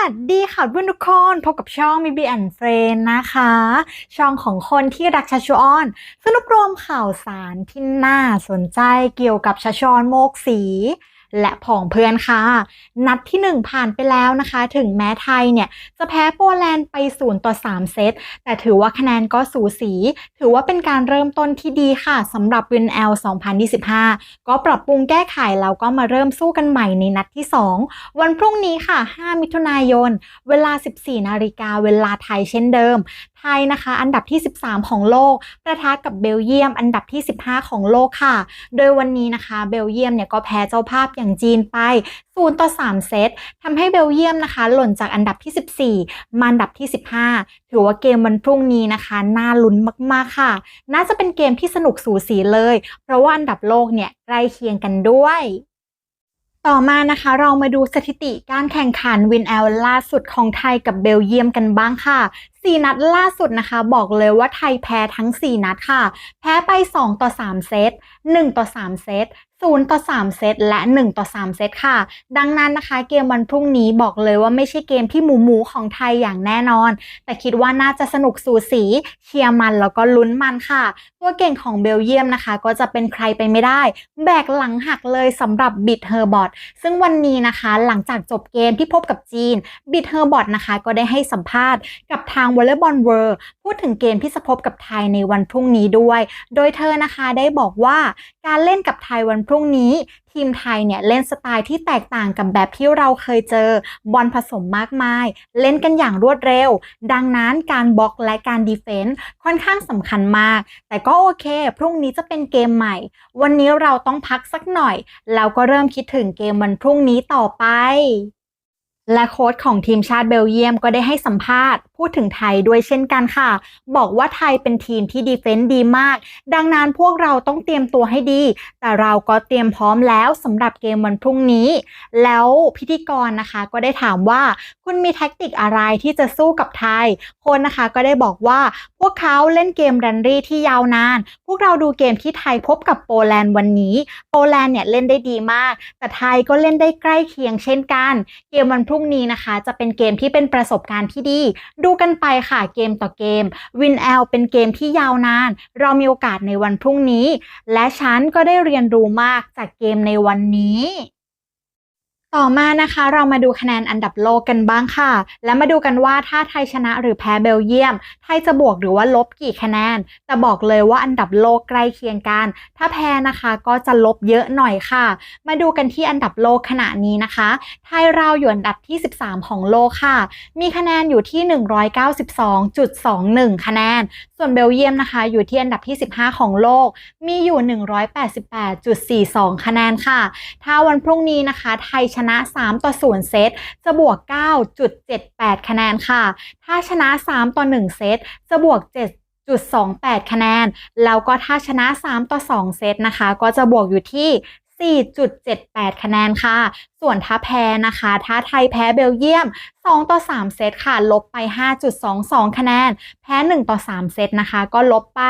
วัสดีค่ะเพื่อนทุกคนพบกับช่องมิบีแอนเฟรนนะคะ ช่องของคนที่รักชาชูออนสรุปรวมข่าวสารที่น่าสนใจเกี่ยวกับชาชอนโมกสี และผองเพื่อนค่ะ นัดที่ 1 ผ่านไปแล้วนะคะ ถึงแม้ไทยเนี่ย จะแพ้โปแลนด์ไป0ต่อ3 เซต แต่ถือว่าคะแนนก็สูสี ถือว่าเป็นการเริ่มต้นที่ดีค่ะสำหรับ w i n l 2025 ก็ปรับปรุงแก้ไขแล้วก็มาเริ่มสู้กันใหม่ในนัดที่ 2 วันพรุ่งนี้ค่ะ 5 มิถุนายน เวลา 14 นาฬิกาเวลาไทยเช่นเดิมไทยนะคะ อันดับที่ 13 ของโลก ประทะกับเบลเยียม อันดับที่ 15 ของโลกค่ะ โดยวันนี้นะคะ เบลเยียมเนี่ยก็แพ้เจ้าภาพอย่างจีนไป0ต่อ 3 เซตทำให้เบลเยียมนะคะ หล่นจากอันดับที่ 14 มาอันดับที่ 15 ถือว่าเกมวันพรุ่งนี้นะคะ น่าลุ้นมาก ๆ ค่ะ น่าจะเป็นเกมที่สนุกสูสีเลย เพราะว่าอันดับโลกเนี่ยใกล้เคียงกันด้วยต่อมานะคะเรามาดูสถิติการแข่งขันวินแอลล่าสุดของไทยกับเบลเยียมกันบ้างค่ะ4 นัดล่าสุดนะคะ บอกเลยว่าไทยแพ้ทั้ง 4 นัดค่ะ แพ้ไป 2 ต่อ 3 เซต 1 ต่อ 3 เซต0ต่อ3เซตและ 1 ต่อ 3 เซตค่ะ ดังนั้นนะคะเกมวันพรุ่งนี้บอกเลยว่าไม่ใช่เกมที่หมูหมูของไทยอย่างแน่นอน แต่คิดว่าน่าจะสนุกสูสีเชียร์มันแล้วก็ลุ้นมันค่ะ ตัวเก่งของเบลเยียมนะคะ ก็จะเป็นใครไปไม่ได้ แบกหลังหักเลยสำหรับบิดเฮอร์บอทซึ่งวันนี้นะคะหลังจากจบเกมที่พบกับจีนบิดเฮอร์บอทนะคะ ก็ได้ให้สัมภาษณ์กับทางวอลเลย์บอลเวิร์พูดถึงเกมที่จะพบกับไทยในวันพรุ่งนี้ด้วย โดยเธอนะคะได้บอกว่าการเล่นกับไทยวันพรุ่งนี้ ทีมไทยเนี่ยเล่นสไตล์ที่แตกต่างกับแบบที่เราเคยเจอบอลผสมมากมาย เล่นกันอย่างรวดเร็ว ดังนั้นการบล็อกและการดีเฟนส์ค่อนข้างสำคัญมาก แต่ก็โอเค พรุ่งนี้จะเป็นเกมใหม่ วันนี้เราต้องพักสักหน่อย แล้วก็เริ่มคิดถึงเกมวันพรุ่งนี้ต่อไป และโค้ชของทีมชาติเบลเยียมก็ได้ให้สัมภาษณ์ พูดถึงไทยด้วยเช่นกันค่ะ บอกว่าไทยเป็นทีมที่ดีเฟนต์ดีมาก ดังนั้นพวกเราต้องเตรียมตัวให้ดี แต่เราก็เตรียมพร้อมแล้วสำหรับเกมวันพรุ่งนี้ แล้วพิธีกรนะคะก็ได้ถามว่าคุณมีแท็กติกอะไรที่จะสู้กับไทย คนนะคะก็ได้บอกว่าพวกเขาเล่นเกมรันรี่ที่ยาวนาน พวกเราดูเกมที่ไทยพบกับโปแลนด์วันนี้ โปแลนด์เนี่ยเล่นได้ดีมาก แต่ไทยก็เล่นได้ใกล้เคียงเช่นกัน เกมวันพรุ่งงนี้นะคะ จะเป็นเกมที่เป็นประสบการณ์ที่ดี ดูกันไปค่ะเกมต่อเกมวินแอลเป็นเกมที่ยาวนาน เรามีโอกาสในวันพรุ่งนี้ และฉันก็ได้เรียนรู้มากจากเกมในวันนี้ ต่อมานะคะเรามาดูคะแนนอันดับโลกกันบ้างค่ะ และมาดูกันว่าถ้าไทยชนะหรือแพ้เบลเยียม ไทยจะบวกหรือว่าลบกี่คะแนน แต่บอกเลยว่าอันดับโลกใกล้เคียงกัน ถ้าแพ้นะคะก็จะลบเยอะหน่อยค่ะ มาดูกันที่อันดับโลกขณะนี้นะคะ ไทยเราอยู่อันดับที่ 13 ของโลกค่ะ มีคะแนนอยู่ที่ 192.21 คะแนน ส่วนเบลเยียมนะคะ อยู่ที่อันดับที่ 15 ของโลก มีอยู่ 188.42 คะแนนค่ะ ถ้าวันพรุ่งนี้นะคะ ไทยชนะ 3 ต่อ 0 เซตจะบวก 9.78 คะแนนค่ะ ถ้าชนะ 3 ต่อ 1 เซตจะบวก7.28 คะแนน แล้วก็ถ้าชนะ 3 ต่อ 2 เซตนะคะ ก็จะบวกอยู่ที่ 4.78 คะแนนค่ะ ส่วนถ้าแพ้นะคะ ถ้าไทยแพ้เบลเยียม 2 ต่อ 3 เซตค่ะ ลบไป 5.22 คะแนน แพ้ 1 ต่อ 3 เซตนะคะ ก็ลบไป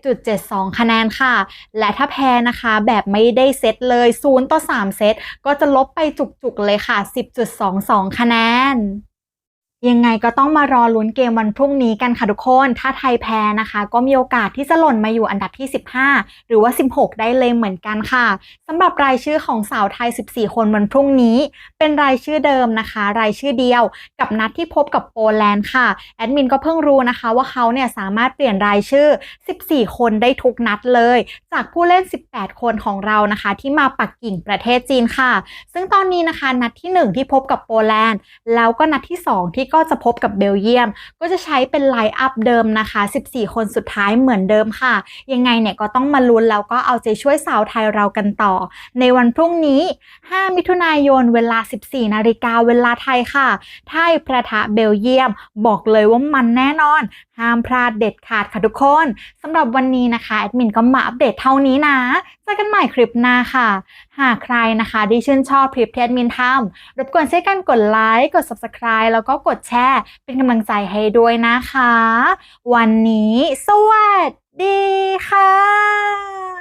7.72 คะแนนค่ะ และถ้าแพ้นะคะแบบไม่ได้เซตเลย 0 ต่อ 3 เซต ก็จะลบไปจุกๆเลยค่ะ 10.22 คะแนน ยังไงก็ต้องมารอลุ้นเกมวันพรุ่งนี้กันค่ะทุกคน ถ้าไทยแพ้นะคะ ก็มีโอกาสที่จะหล่นมาอยู่อันดับที่ 15 หรือว่า 16 ได้เลยเหมือนกันค่ะสำหรับรายชื่อของสาวไทย 14 คนวันพรุ่งนี้ เป็นรายชื่อเดิมนะคะ รายชื่อเดียวกับนัดที่พบกับโปแลนด์ค่ะ แอดมินก็เพิ่งรู้นะคะว่าเขาเนี่ยสามารถเปลี่ยนรายชื่อ 14 คนได้ทุกนัดเลย จากผู้เล่น 18 คนของเรานะคะ ที่มาปักกิ่งประเทศจีนค่ะ ซึ่งตอนนี้นะคะนัดที่ 1 ที่พบกับโปแลนด์ แล้วก็นัดที่ 2 ที่ก็จะพบกับเบลเยียม ก็จะใช้เป็นไลน์อัพเดิมนะคะ 14 คนสุดท้ายเหมือนเดิมค่ะ ยังไงเนี่ยก็ต้องมาลุ้นแล้วก็เอาใจช่วยสาวไทยเรากันต่อ ในวันพรุ่งนี้ 5 มิถุนายนเวลา 14 นาฬิกาเวลาไทยค่ะ ไทยประทะเบลเยียม บอกเลยว่ามันแน่นอน ห้ามพลาดเด็ดขาดค่ะทุกคนสำหรับวันนี้นะคะแอดมินก็มาอัปเดตเท่านี้นะ จอกันใหม่คลิปหน้าค่ะ หากใครนะคะที่ชื่นชอบคลิปที่แอดมินทำรบกวนช่วยกันกดไลค์กด subscribe แล้วก็กดแชร์เป็นกำลังใจให้ด้วยนะคะ วันนี้สวัสดีค่ะ